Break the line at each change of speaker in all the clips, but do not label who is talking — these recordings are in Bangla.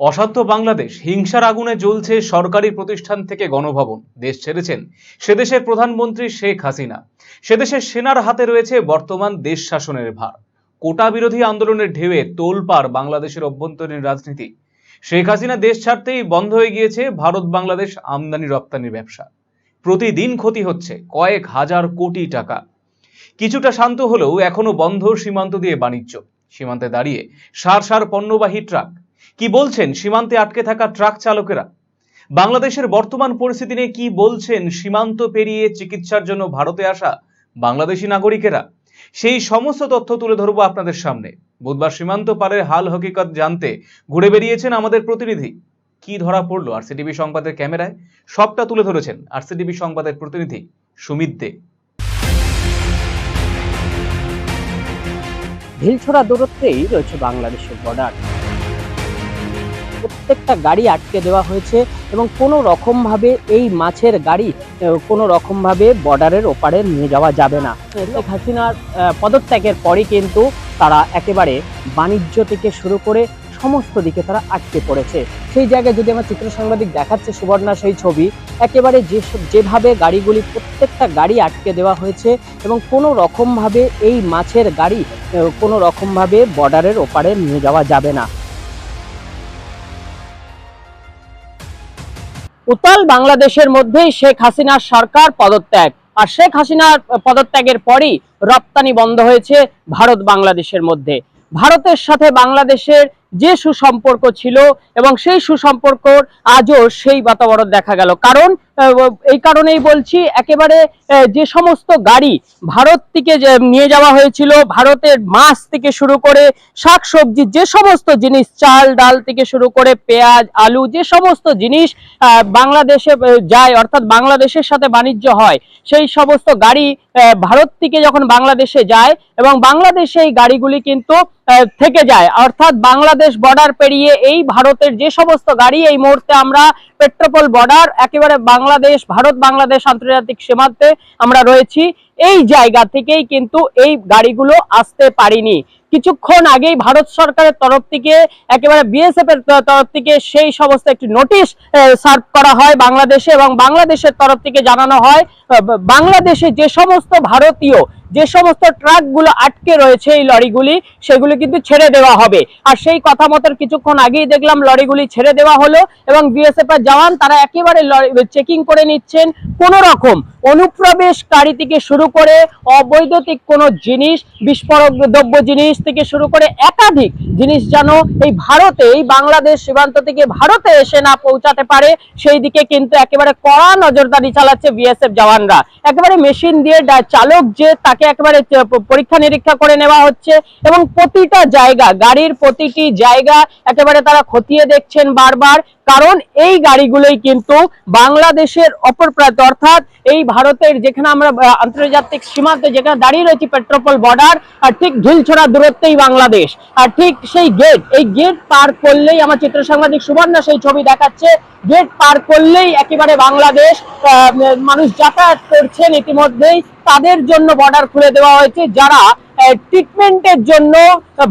অশান্ত বাংলাদেশ, হিংসার আগুনে জ্বলছে সরকারি প্রতিষ্ঠান থেকে গণভবন। দেশ ছেড়েছেন সেদেশের প্রধানমন্ত্রী শেখ হাসিনা। সেদেশের সেনার হাতে রয়েছে বর্তমান দেশ শাসনের ভার। কোটা বিরোধী আন্দোলনের ঢেউয়ে তোলপাড় বাংলাদেশের অভ্যন্তরীণ রাজনীতি। শেখ হাসিনা দেশ ছাড়তেই বন্ধ হয়ে গিয়েছে ভারত বাংলাদেশ আমদানি রপ্তানির ব্যবসা। প্রতিদিন ক্ষতি হচ্ছে কয়েক হাজার কোটি টাকা। কিছুটা শান্ত হলেও এখনও বন্ধ সীমান্ত দিয়ে বাণিজ্য। সীমান্তে দাঁড়িয়ে সার সার পণ্যবাহী ট্রাক কি বলছেন সীমান্তে আটকে থাকা ট্রাক চালকেরা? বাংলাদেশের বর্তমান পরিস্থিতি নিয়ে কি বলছেন সীমান্ত পেরিয়ে চিকিৎসার জন্য ভারতে আসা বাংলাদেশি নাগরিকেরা? সেই সমস্ত তথ্য তুলে ধরবো আপনাদের সামনে। বুধবার সীমান্ত পারের হাল হকিকত জানতে ঘুরে বেরিয়েছেন আমাদের প্রতিনিধি। কি ধরা পড়ল আরসিটিভি সংবাদের ক্যামেরায়? সবটা তুলে ধরেছেন আরসিটিভি সংবাদের প্রতিনিধি সুমিত দে।
ঢিলছোড়া দূরত্বেই রয়েছে বাংলাদেশের বর্ডার প্রত্যেকটা গাড়ি আটকে দেওয়া হয়েছে এবং কোনো রকমভাবে এই মাছের গাড়ি কোনো রকমভাবে বর্ডারের ওপারে নিয়ে যাওয়া যাবে না। শেখ হাসিনার পদত্যাগের পরই কিন্তু তারা একেবারে বাণিজ্য থেকে শুরু করে সমস্ত দিকে তারা আটকে পড়েছে। সেই জায়গায় যদি আমার চিত্র সাংবাদিক দেখাচ্ছে সুবর্ণা সেই ছবি, একেবারে যে যেভাবে গাড়িগুলি প্রত্যেকটা গাড়ি আটকে দেওয়া হয়েছে এবং কোনো রকমভাবে এই মাছের গাড়ি কোনো রকমভাবে বর্ডারের ওপারে নিয়ে যাওয়া যাবে না। উতাল বাংলাদেশের মধ্যেই শেখ হাসিনার সরকার পদত্যাগ। আর শেখ হাসিনার পদত্যাগের পরই রপ্তানি বন্ধ হয়েছে ভারত বাংলাদেশের মধ্যে। ভারতের সাথে বাংলাদেশের যে সুসম্পর্ক ছিল এবং সেই সুসম্পর্ক আজও সেই বাতাবরণ দেখা গেল। কারণ এই কারণেই বলছি, একেবারে যে সমস্ত গাড়ি ভারত থেকে নিয়ে যাওয়া হয়েছিল, ভারতের মাছ থেকে শুরু করে শাক সবজি যে সমস্ত জিনিস, চাল, ডাল থেকে শুরু করে পেঁয়াজ, আলু, যে সমস্ত জিনিস বাংলাদেশে যায়, অর্থাৎ বাংলাদেশের সাথে বাণিজ্য হয়, সেই সমস্ত গাড়ি ভারত থেকে যখন বাংলাদেশে যায়, এবং বাংলাদেশে এই গাড়িগুলি কিন্তু থেকে যায়, অর্থাৎ বাংলাদেশ বর্ডার পেরিয়ে এই ভারতের যে সমস্ত গাড়ি এই মুহূর্তে আমরা পেট্রোপল বর্ডার, একেবারে বাংলাদেশ, ভারত, বাংলাদেশ আন্তর্জাতিক সীমান্তে আমরা রয়েছি। এই জায়গা থেকেই কিন্তু এই গাড়িগুলো আসতে পারিনি। কিছুক্ষণ আগেই ভারত সরকারের তরফ থেকে, একেবারে বিএসএফ এর তরফ থেকে সেই সমস্ত একটি নোটিশ সার্ভ করা হয় বাংলাদেশে এবং বাংলাদেশের তরফ থেকে জানানো হয় বাংলাদেশে যে সমস্ত ভারতীয়, যে সমস্ত ট্রাকগুলো আটকে রয়েছে এই লরিগুলি, সেগুলি কিন্তু ছেড়ে দেওয়া হবে। আর সেই কথা মতন কিছুক্ষণ আগেই দেখলাম লরিগুলি ছেড়ে দেওয়া হলো এবং বিএসএফ এর জওয়ান তারা একেবারে চেকিং করে নিচ্ছেন। কোন রকম অনুপ্রবেশকারী থেকে শুরু করে অবৈধতিক কোনো জিনিস, বিস্ফোরক দ্রব্য জিনিস থেকে শুরু করে একাধিক জিনিস যেন এই ভারতে, এই বাংলাদেশ সীমান্ত থেকে ভারতে এসে না পৌঁছাতে পারে, সেই দিকে কিন্তু একেবারে কড়া নজরদারি চালাচ্ছে বিএসএফ জওয়ানরা। একেবারে মেশিন দিয়ে চালক যে তাকে একেবারে পরীক্ষা নিরীক্ষা করে নেওয়া হচ্ছে এবং প্রতিটা জায়গা, গাড়ির প্রতিটি জায়গা একেবারে তারা খতিয়ে দেখছেন বারবার। কারণ এই গাড়িগুলোই কিন্তু বাংলাদেশের অপরপ্রান্ত অর্থাৎ এই ভারতের যেখানে আমরা আন্তর্জাতিক সীমান্তে যেখানে দাঁড়িয়ে রয়েছি, পেট্রোপল বর্ডার আর ঠিক ঢিলছড়া দূরত্বেই বাংলাদেশ। আর ঠিক সেই গেট এই গেট পার করলেই আমার চিত্র সাংবাদিক সুবর্ণা সেই ছবি দেখাচ্ছে। গেট পার করলেই একেবারে বাংলাদেশ মানুষ যাতায়াত করছেন ইতিমধ্যেই। তাদের জন্য বর্ডার খুলে দেওয়া হয়েছে। যারা ট্রিটমেন্টের জন্য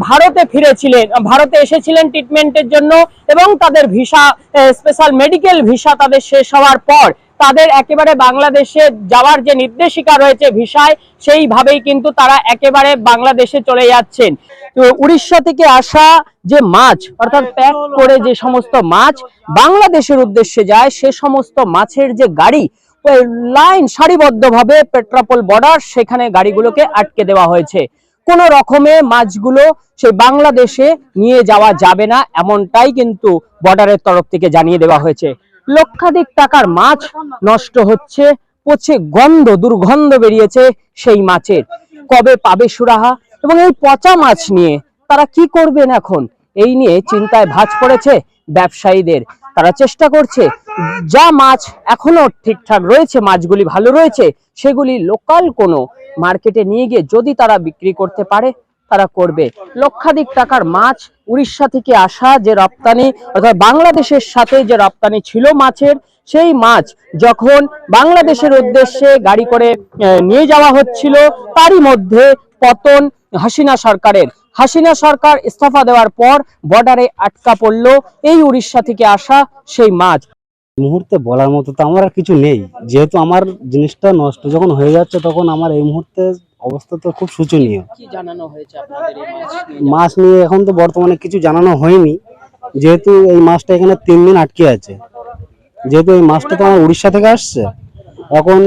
ভারতে ফিরেছিলেন, ভারতে এসেছিলেন ট্রিটমেন্টের জন্য এবং তাদের ভিসা স্পেশাল মেডিকেল ভিসা তাদের শেষ হওয়ার পর তাদের একেবারে বাংলাদেশে যাওয়ার যে নির্দেশিকা রয়েছে ভিসায়, সেইভাবেই কিন্তু তারা একেবারে বাংলাদেশে চলে যাচ্ছেন। তো উড়িষ্যা থেকে আসা যে মাছ, অর্থাৎ প্যাক করে যে সমস্ত মাছ বাংলাদেশের উদ্দেশ্যে যায়, সে সমস্ত মাছের যে গাড়ি লাইন সারিবদ্ধভাবে পেট্রাপোল বর্ডার, সেখানে গাড়িগুলোকে আটকে দেওয়া হয়েছে। কোন রকমে মাছগুলো সেই বাংলাদেশে নিয়ে যাওয়া যাবে না, এমনটাই কিন্তু বর্ডারের তরফ থেকে জানিয়ে দেওয়া হয়েছে। লক্ষাধিক টাকার মাছ নষ্ট হচ্ছে, পচে গন্ধ, দুর্গন্ধ বেরিয়েছে সেই মাছের। কবে পাবে সুরাহা? এবং এই পচা মাছ নিয়ে তারা কি করবেন এখন? এই নিয়ে চিন্তায় ভাঁজ পড়েছে ব্যবসায়ীদের। তারা চেষ্টা করছে, যা মাছ এখনও ঠিকঠাক রয়েছে, মাছগুলি ভালো রয়েছে, সেগুলি লোকাল কোনো মার্কেটে নিয়ে গিয়ে যদি তারা বিক্রি করতে পারে তারা করবে। লক্ষাধিক টাকার মাছ উড়িষ্যা থেকে আসা যে রপ্তানি অর্থাৎ বাংলাদেশের সাথে যে রপ্তানি ছিল মাছের, সেই মাছ যখন বাংলাদেশের উদ্দেশ্যে গাড়ি করে নিয়ে যাওয়া হচ্ছিল, তারই মধ্যে পতন হাসিনা সরকারের। হাসিনা সরকার ইস্তফা দেওয়ার পর বর্ডারে আটকা পড়ল এই উড়িষ্যা থেকে আসা সেই মাছ।
মুহূর্তে বলার মতো তো আমার আর কিছু নেই। যেহেতু আমার জিনিসটা নষ্ট যখন হয়ে যাচ্ছে তখন আমার এই মুহূর্তে অবস্থা তো খুব শোচনীয়।
কি জানানো হয়েছে আপনাদের এই মাছ
মাছ নিয়ে এখন তো বর্তমানে কিছু জানানো হয়নি। যেহেতু এই মাছটা এখানে তিন দিন আটকে আছে। যেহেতু এই মাছটা তো আমার উড়িষ্যা থেকে আসছে এখন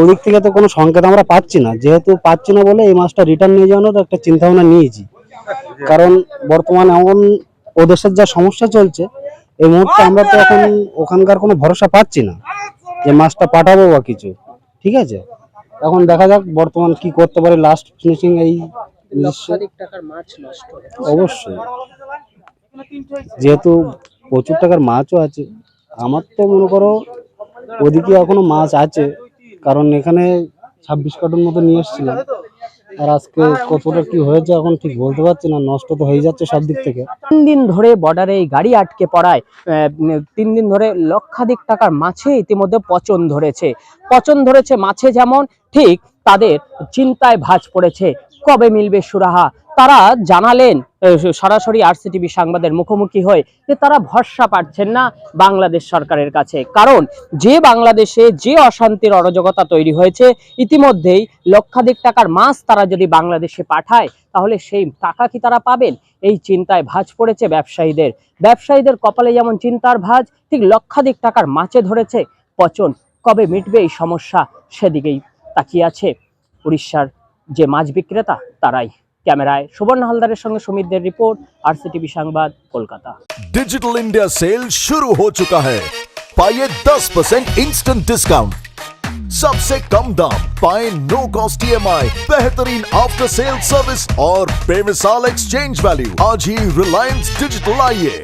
ওদিক থেকে তো কোনো সংকেত আমরা পাচ্ছি না। যেহেতু পাচ্ছি না বলে এই মাছটা রিটার্ন নিয়ে যাওয়ানোর একটা চিন্তা ভাবনা নিয়েছি। কারণ বর্তমানে এমন ওদেশের যা সমস্যা চলছে এই মুহূর্তে আমরা তো এখন ওখানকার কোনো ভরসা পাচ্ছি না যে মাছটা পাঠাবো বা কিছু। ঠিক আছে? এখন দেখা যাক বর্তমান কি করতে পারে লাস্ট ফিনিশিং এই অবশ্যই। যেহেতু প্রচুর টাকার মাছও আছে আমার তো মনে করো ওদিকে এখনও মাছ আছে কারণ এখানে ছাব্বিশ কার্টন মতো নিয়ে এসেছিলাম। আর আজকে কতটা কি হয়েছে এখন ঠিক বলতে পারছি না, নষ্ট তো হয়ে যাচ্ছে সব দিক থেকে।
তিন দিন ধরে বর্ডারে এই গাড়ি আটকে পড়ায় তিন দিন ধরে লক্ষাধিক টাকার মাছে ইতিমধ্যে পচন ধরেছে। পচন ধরেছে মাছে যেমন, ঠিক তাদের চিন্তায় ভাজ পড়েছে। কবে মিলবে সুরাহা? তারা জানালেন সরাসরি আরসিটিভি সাংবাদের মুখোমুখি হয়ে যে তারা ভরসা পাচ্ছেন না বাংলাদেশ সরকারের কাছে। কারণ যে বাংলাদেশে যে অশান্তির অরাজকতা তৈরি হয়েছে, ইতিমধ্যেই লক্ষাধিক টাকার মাছ তারা যদি বাংলাদেশে পাঠায়, তাহলে সেই টাকা কি তারা পাবেন? এই চিন্তায় ভাঁজ পড়েছে ব্যবসায়ীদের। ব্যবসায়ীদের কপালে যেমন চিন্তার ভাঁজ, ঠিক লক্ষাধিক টাকার মাছে ধরেছে। পচন কবে মিটবে এই সমস্যা সেদিকেই তাকিয়ে আছে উড়িষ্যার যে মাছ বিক্রেতা তারাই ক্যামেরায় সুবর্ণ হালদারের সঙ্গে সুমিতদের রিপোর্ট আরসিটিভি সংবাদ কলকাতা
डिजिटल इंडिया सेल शुरू हो चुका है पाइए 10 परसेंट इंस्टेंट डिस्काउंट सबसे कम दाम पाए नो कॉस्ट ईएमआई बेहतरीन आफ्टर सेल सर्विस और बेमिसाल एक्सचेंज वैल्यू आज ही रिलायंस डिजिटल आइए